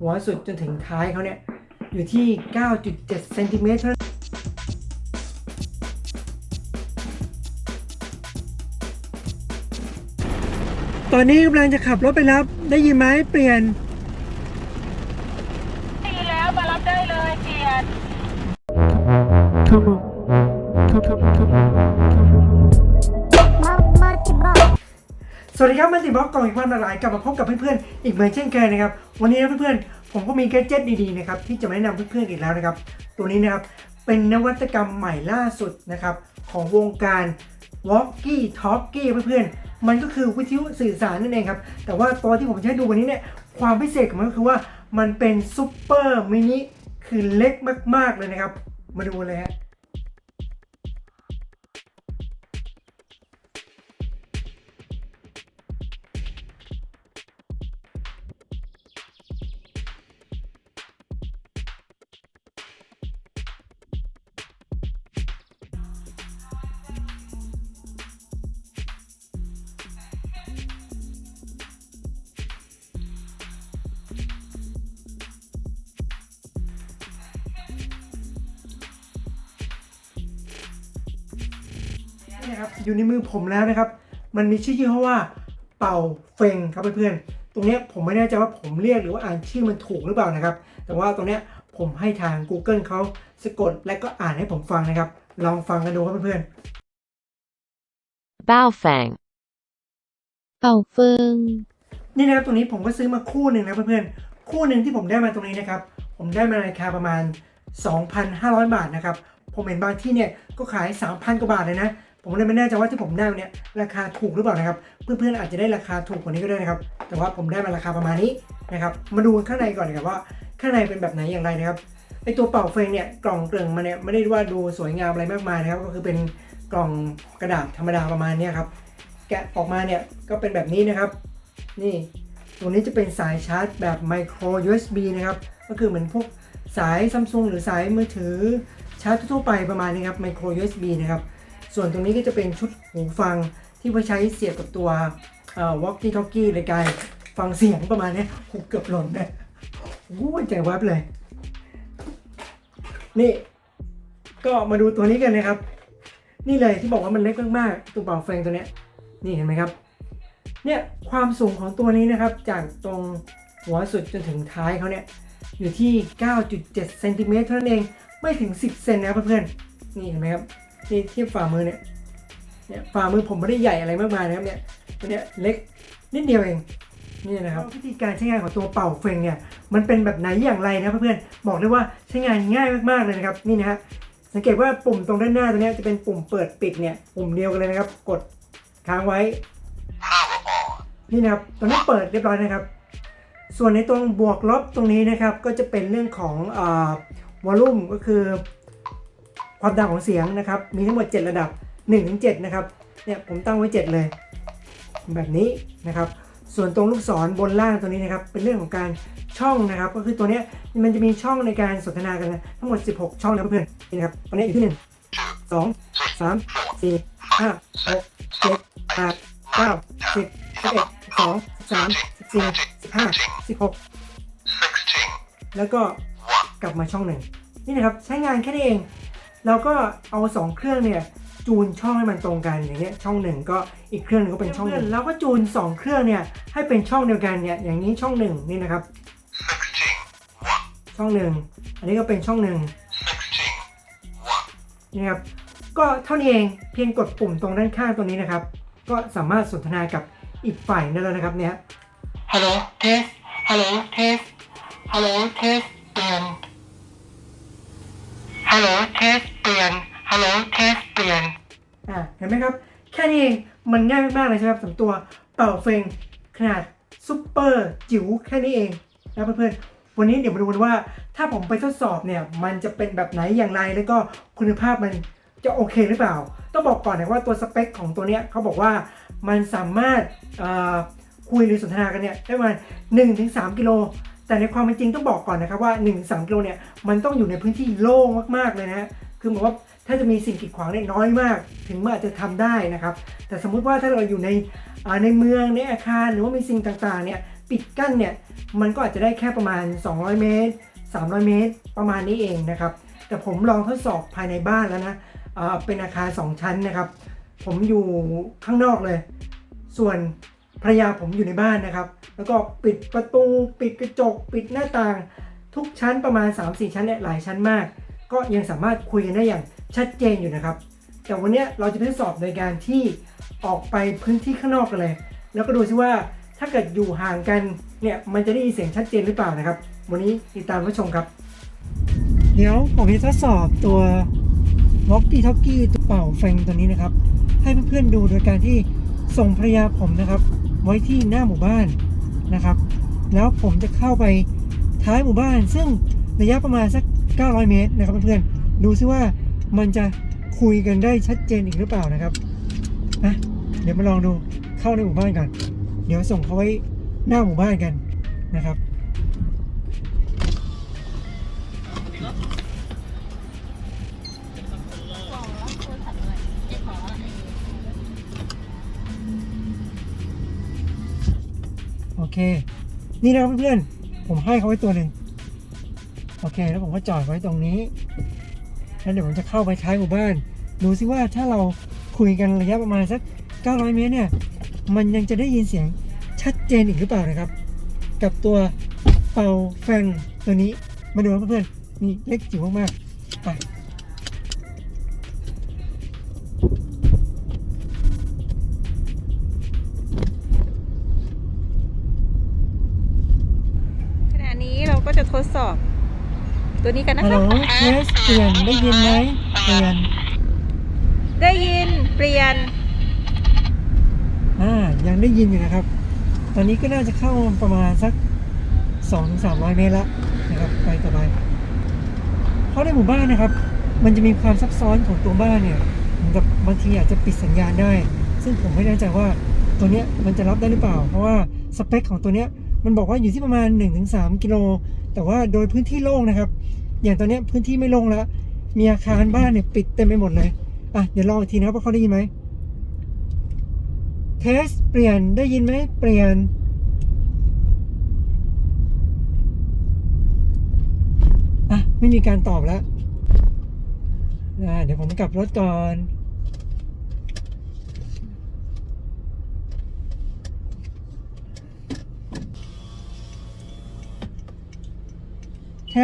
หัวสุดจนถึงท้ายเขาเนี่ย อยู่ที่ 9.7เซนติเมตรเท่านั้นตอนนี้กำลังจะขับรถไปรับ ได้ยินไหมเปลี่ยนดีแล้วมารับได้เลยเกียรติ Come on. Come, come, come, come. สวัสดีครับมันติบล็อกกล่องอีกความหลากหลายกลับมาพบกับเพื่อนๆอีกเหมือนเช่นเคยนะครับวันนี้นะเพื่อนๆผมก็มีแกดเจิตดีๆนะครับที่จะมาแนะนำเพื่อนๆอีกแล้วนะครับ ตัวนี้นะครับเป็นนวัตกรรมใหม่ล่าสุดนะครับของวงการ Walkie Talkie เพื่อนๆมันก็คือวิทยุสื่อสารนั่นเองครับแต่ว่าตัวที่ผมจะให้ดูวันนี้เนี่ยความพิเศษของมันก็คือว่ามันเป็นซูเปอร์มินิคือเล็กมากๆเลยนะครับมาดูเลยฮะ นี่นะครับอยู่ในมือผมแล้วนะครับ มันมีชื่อยี่ห้อว่าเป่าเฟงครับเพื่อนๆ ตรงเนี้ยผมไม่แน่ใจว่าผมเรียกหรือว่าอ่านชื่อมันถูกหรือเปล่านะครับ แต่ว่าตรงเนี้ยผมให้ทาง Google เขาสะกดและก็อ่านให้ผมฟังนะครับ ลองฟังกันดูครับเพื่อน Baofeng. เป่าเฟิงๆนี่นะครับตรงนี้ผมก็ซื้อมาคู่หนึ่งนะเพื่อนๆ คู่หนึ่งที่ผมได้มาตรงนี้นะครับ ผมได้มาในราคาประมาณ 2,500 บาทนะครับ ผมเห็นบางที่เนี่ยก็ขาย 3,000 กว่าบาทเลยนะ ผมเลยไม่แน่ใจว่าที่ผมได้เนี่ยราคาถูกหรือเปล่านะครับ เพื่อนๆอาจจะได้ราคาถูกกว่านี้ก็ได้นะครับ แต่ว่าผมได้มาราคาประมาณนี้นะครับ มาดูข้างในก่อนนะครับว่าข้างในเป็นแบบไหนอย่างไรนะครับไอตัวเป่าเฟงเนี่ยกล่องเกลึงมาเนี่ยไม่ได้ว่าดูสวยงามอะไรมากมายนะครับ ก็คือเป็นกล่องกระดาษธรรมดาประมาณนี้ครับ แกะออกมาเนี่ยก็เป็นแบบนี้นะครับ นี่ตรงนี้จะเป็นสายชาร์จแบบไมโคร USB นะครับ ก็คือเหมือนพวกสายซัมซุงหรือสายมือถือชาร์จทั่วไปประมาณนี้ครับไมโคร USB นะครับ ส่วนตรงนี้ก็จะเป็นชุดหูฟังที่ไว้ใช้เสียบกับตัวเอ่อ walkie talkie ในการฟังเสียงประมาณนี้หูเกือบหล่นเลยโอ้ใจวับเลย นี่ ก็มาดูตัวนี้กันนะครับ นี่เลยที่บอกว่ามันเล็กมากๆตัวเป่าแฟงตัวเนี้ย นี่เห็นไหมครับ เนี่ยความสูงของตัวนี้นะครับ จากตรงหัวสุดจนถึงท้ายเขาเนี่ยอยู่ที่ 9.7เซนติเมตรเท่านั้นเอง ไม่ถึง 10เซนนะเพื่อนๆ นี่เห็นไหมครับ นี่เทียบฝ่ามือเนี่ยเนี่ยฝ่ามือผมไม่ได้ใหญ่อะไรมากมายนะครับเนี่ยตัวเนี้ยเล็กนิดเดียวเองนี่นะครับวิธีการใช้งานของตัวเป่าเฟงเนี่ยมันเป็นแบบไหนอย่างไรนะเพื่อนๆบอกเลยว่าใช้งานง่ายมากๆเลยนะครับนี่นะฮะสังเกตว่าปุ่มตรงด้านหน้าตัวเนี้ยจะเป็นปุ่มเปิดปิดเนี่ยปุ่มเดียวกันเลยนะครับ กดค้างไว้นี่นะครับตอนนี้เปิดเรียบร้อยนะครับ ส่วนในตรงบวกลบตรงนี้นะครับก็จะเป็นเรื่องของวอลลุ่มก็คือ ความดังของเสียงนะครับ มีทั้งหมด 7 ระดับ1-7นะครับ เนี่ยผมตั้งไว้ 7 เลย แบบนี้นะครับ ส่วนตรงลูกศรบนล่างตัวนี้นะครับ เป็นเรื่องของการช่องนะครับ ก็คือตัวเนี้ยมันจะมีช่องในการสนทนากันนะทั้งหมด 16 ช่องนะเพื่อนๆนี่นะครับตอนนี้อยู่ที่ 1 2 3 4 5 6 7 8 9 10สิบเอ็ดสิบสองสิบสามสิบสี่สิบห้าสิบหกแล้วก็กลับมาช่องหนึ่งนี่นะครับ ใช้งานแค่นี้เอง เราก็เอาสองเครื่องเนี่ยจูนช่องให้มันตรงกันอย่างเงี้ยช่องหนึ่งก็อีกเครื่องหนึงก็เป็นช่องหนึ่งแล้วก็จูนสองเครื่องเนี่ยให้เป็นช่องเดียวกันเนี่ยอย่างนี้ช่องหนึ่งนี่นะครับช่องหนึ่งอันนี้ก็เป็นช่องหนึ่งนี่ครับก็เท่านี้เองเพียงกดปุ่มตรงด้านข้างตัวนี้นะครับ ก็สามารถสนทนากับอีกฝ่ายได้แล้วนะครับเนี่ยฮัลโหลเทสฮัลโหลเทสฮัลโหลเทสเปลี่ยน ฮัลโหลเทสเปลี่ยน ฮัลโหลเทสเปลี่ยน อ่าเห็นไหมครับ แค่นี้เอง มันง่ายมากๆเลยใช่ไหมครับสำหรับตัวเป่าเฟงขนาดซุปเปอร์จิ๋วแค่นี้เองนะเพื่อนๆ วันนี้เดี๋ยวมาดูกันว่า ถ้าผมไปทดสอบเนี่ย มันจะเป็นแบบไหนอย่างไรแล้วก็คุณภาพมันจะโอเคหรือเปล่า ต้องบอกก่อนนะว่าตัวสเปคของตัวเนี้ยเขาบอกว่ามันสามารถเอ่อคุยหรือสนทนากันเนี่ยได้ประมาณ1-3 กิโล แต่ในความเป็นจริงต้องบอกก่อนนะครับว่า1-3กิโลเนี่ยมันต้องอยู่ในพื้นที่โล่งมากๆเลยนะฮะคือหมายว่าถ้าจะมีสิ่งกีดขวางเนี่ยน้อยมาก ถึงมันอาจจะทำได้นะครับ แต่สมมุติว่าถ้าเราอยู่ในในเมืองในอาคารหรือว่ามีสิ่งต่างๆเนี่ยปิดกั้นเนี่ยมันก็อาจจะได้แค่ประมาณ 200 เมตร 300 เมตร ประมาณนี้เองนะครับ แต่ผมลองทดสอบภายในบ้านแล้วนะอ่าเป็นอาคาร 2 ชั้นนะครับ ผมอยู่ข้างนอกเลย ส่วน ภรรยาผมอยู่ในบ้านนะครับ แล้วก็ปิดประตูปิดกระจก ปิดหน้าต่าง ทุกชั้นประมาณ 3-4 ชั้นเนี่ยหลายชั้นมาก ก็ยังสามารถคุยกันได้อย่างชัดเจนอยู่นะครับ แต่วันนี้เราจะทดสอบโดยการที่ออกไปพื้นที่ข้างนอกกันเลย แล้วก็ดูซิว่าถ้าเกิดอยู่ห่างกันเนี่ยมันจะได้ยินเสียงชัดเจนหรือเปล่านะครับ วันนี้ติดตามรับชมครับ เดี๋ยวผมจะทดสอบตัว Walkie Talkie ตัวเป่าแฟงตัวนี้นะครับ ให้เพื่อนๆดูโดยการที่ส่งภรรยาผมนะครับ ไว้ที่หน้าหมู่บ้านนะครับ แล้วผมจะเข้าไปท้ายหมู่บ้าน ซึ่งระยะประมาณสัก 900 เมตรนะครับเพื่อนๆดูซิว่ามันจะคุยกันได้ชัดเจนอีกหรือเปล่านะครับนะเดี๋ยวมาลองดูเข้าในหมู่บ้านกัน เดี๋ยวส่งเขาไว้หน้าหมู่บ้านกันนะครับ โอเค นี่นะครับเพื่อนๆผมให้เขาไว้ตัวหนึ่งโอเค แล้วผมก็จอดไว้ตรงนี้แล้วเดี๋ยวผมจะเข้าไปท้ายหมู่บ้าน ดูซิว่าถ้าเราคุยกันระยะประมาณสัก 900 เมตรเนี่ย มันยังจะได้ยินเสียงชัดเจนอีกหรือเปล่านะครับ กับตัวเป่าแฟงตัวนี้ มาดูครับเพื่อนๆนี่เล็กจิ๋วมากๆไป ตัวนี้กันนะฮัลโหลคะเทสเปลี่ยนได้ยินไหมเปลี่ยนได้ยินเปลี่ยน อ่ายังได้ยินอยู่นะครับ ตอนนี้ก็น่าจะเข้าประมาณสัก2-300เมตรแล้วนะครับไปต่อไปเพราะในหมู่บ้านนะครับ มันจะมีความซับซ้อนของตัวบ้านเนี่ยเหมือนกับบางทีอาจจะปิดสัญญาณได้ ซึ่งผมไม่แน่ใจว่าตัวเนี้ยมันจะรับได้หรือเปล่า เพราะว่าสเปคของตัวเนี้ย มันบอกว่าอยู่ที่ประมาณ 1-3 กิโล แต่ว่าโดยพื้นที่โล่งนะครับ อย่างตอนนี้พื้นที่ไม่โล่งแล้ว มีอาคารบ้านเนี่ยปิดเต็มไปหมดเลย อะ เดี๋ยวลองอีกทีนะครับว่าเขาได้ยินไหมเทสเปลี่ยนได้ยินไหมเปลี่ยน อะ ไม่มีการตอบแล้วอ่าเดี๋ยวผมกลับรถก่อน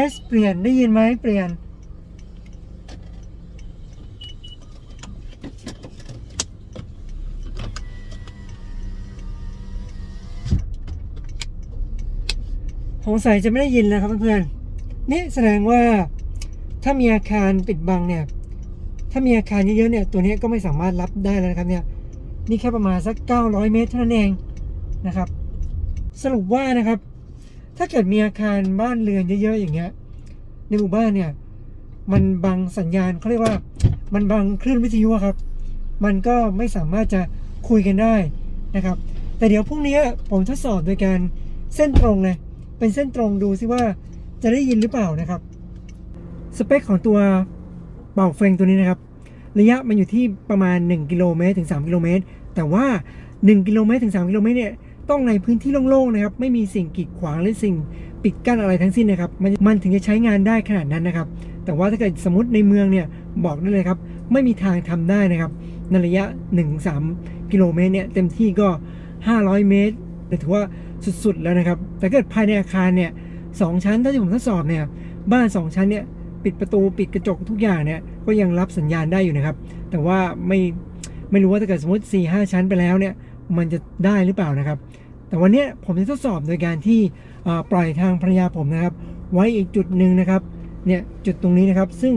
สเปลี่ยนได้ยินไหมเปลี่ยนสงสัยจะไม่ได้ยินแล้วครับเพื่อนๆนี่แสดงว่าถ้ามีอาคารปิดบังเนี่ย ถ้ามีอาคารเยอะๆเนี่ยตัวนี้ก็ไม่สามารถรับได้แล้วนะครับเนี่ย นี่แค่ประมาณสัก 900 เมตรเท่านั้นเองนะครับ สรุปว่านะครับ ถ้าเกิดมีอาคารบ้านเรือนเยอะๆอย่างเงี้ย ในหมู่บ้านเนี่ย มันบังสัญญาณเขาเรียกว่า มันบังคลื่นวิทยุครับ มันก็ไม่สามารถจะคุยกันได้นะครับ แต่เดี๋ยวพรุ่งนี้ผมทดสอบโดยการเส้นตรงเลย เป็นเส้นตรงดูซิว่าจะได้ยินหรือเปล่านะครับ สเปคของตัวเป่าเฟงตัวนี้นะครับ ระยะมันอยู่ที่ประมาณ 1 กิโลเมตรถึง 3 กิโลเมตร แต่ว่า 1 กิโลเมตรถึง 3 กิโลเมตรเนี่ย ต้องในพื้นที่โล่งๆนะครับ ไม่มีสิ่งกีดขวางหรือสิ่งปิดกั้นอะไรทั้งสิ้นนะครับ มันมันถึงจะใช้งานได้ขนาดนั้นนะครับ แต่ว่าถ้าเกิดสมมติในเมืองเนี่ยบอกได้เลยครับ ไม่มีทางทำได้นะครับ ในระยะ 1-3 กิโลเมตรเนี่ยเต็มที่ก็ 500 เมตรถือว่าสุดๆแล้วนะครับ แต่เกิดภายในอาคารเนี่ยสองชั้นถ้าที่ผมทดสอบเนี่ยบ้าน 2 ชั้นเนี่ยปิดประตูปิดกระจกทุกอย่างเนี่ยก็ยังรับสัญญาณได้อยู่นะครับ แต่ว่าไม่ไม่รู้ว่าถ้าเกิดสมมติ4 5 ชั้นไปแล้วเนี่ย มันจะได้หรือเปล่านะครับ แต่วันนี้ผมจะทดสอบโดยการที่ปล่อยทางภรรยาผมนะครับ ไว้อีกจุดหนึ่งนะครับเนี่ยจุดตรงนี้นะครับ ซึ่ง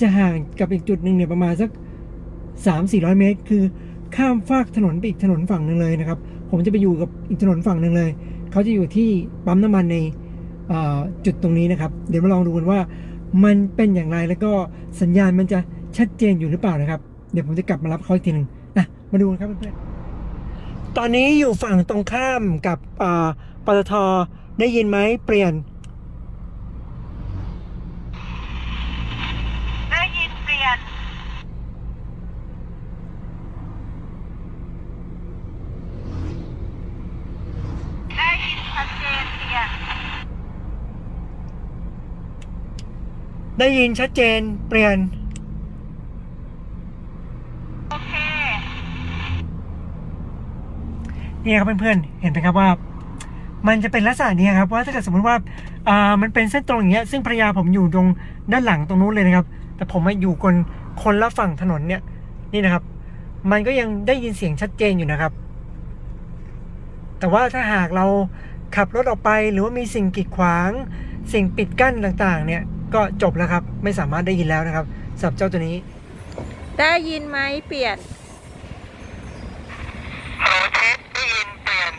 จะห่างกับอีกจุดหนึ่งเนี่ยประมาณสัก 3 4 0 0 เมตร คือข้ามฟากถนนไปอีกถนนฝั่งหนึ่งเลยนะครับ ผมจะไปอยู่กับอีกถนนฝั่งหนึ่งเลย เขาจะอยู่ที่ปั๊มน้ำมันในจุดตรงนี้นะครับ เดี๋ยวมาลองดูกันว่ามันเป็นอย่างไรแล้วก็สัญญาณมันจะชัดเจนอยู่หรือเปล่านะครับ เดี๋ยวผมจะกลับมารับเขาอีกทีหนึ่งนะมาดูกันครับเพื่อนๆ ตอนนี้อยู่ฝั่งตรงข้ามกับปตทได้ยินไหมเปลี่ยน ได้ยินเปลี่ยน ได้ยินชัดเจนเปลี่ยน ได้ยินชัดเจนเปลี่ยน นี่ครับเพื่อนๆเห็นไหมครับว่า มันจะเป็นลักษณะนี้ครับว่าถ้าเกิดสมมติว่าอ่ามันเป็นเส้นตรงอย่างเงี้ยซึ่งภรรยาผมอยู่ตรงด้านหลังตรงนู้นเลยนะครับ แต่ผมมาอยู่คนคนละฝั่งถนนเนี่ยนี่นะครับ มันก็ยังได้ยินเสียงชัดเจนอยู่นะครับ แต่ว่าถ้าหากเราขับรถออกไปหรือว่ามีสิ่งกีดขวาง สิ่งปิดกั้นต่างๆ เนี่ยก็จบแล้วครับ ไม่สามารถได้ยินแล้วนะครับสำหรับเจ้าตัวนี้ ได้ยินไหมเปลี่ยน โหเช็คได้ยินเปลี่ยน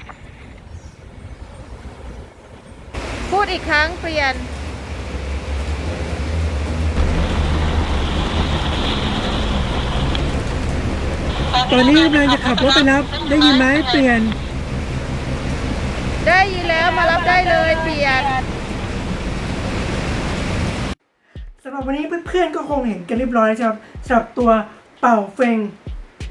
พูดอีกครั้งเปลี่ยน ตอนนี้กำลังจะขับรถไปรับได้ยินไหมเปลี่ยน ได้ยินแล้วมารับได้เลยเปลี่ยนสำหรับวันนี้เพื่อนๆก็คงเห็นกันเรียบร้อยแล้วครับสำหรับตัวเป่าเฟง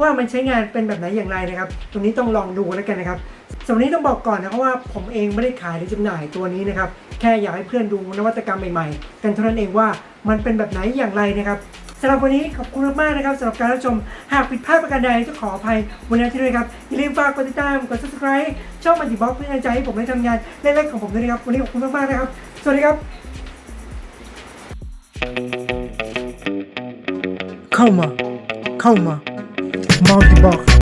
ว่ามันใช้งานเป็นแบบไหนอย่างไรนะครับ ตรงนี้ต้องลองดูแล้วกันนะครับ สำหรับนี้ต้องบอกก่อนนะครับว่าผมเองไม่ได้ขายหรือจำหน่ายตัวนี้นะครับ แค่อยากให้เพื่อนดูนวัตกรรมใหม่ๆ กันเท่านั้นเองว่ามันเป็นแบบไหนอย่างไรนะครับสำหรับวันนี้ขอบคุณมากๆนะครับสำหรับการรับชม หากผิดพลาดประการใดต้องขออภัยวันนี้ที่ด้วยครับ อย่าลืมฝากกดติดตาม กด subscribe ช่องมันติบล็อกเพื่อเป็นกำลังใจให้ผมได้ทำงานเล็กๆของผมด้วยนะครับ วันนี้ขอบคุณมากๆนะครับ สวัสดีครับ เข้ามา เข้ามา multi box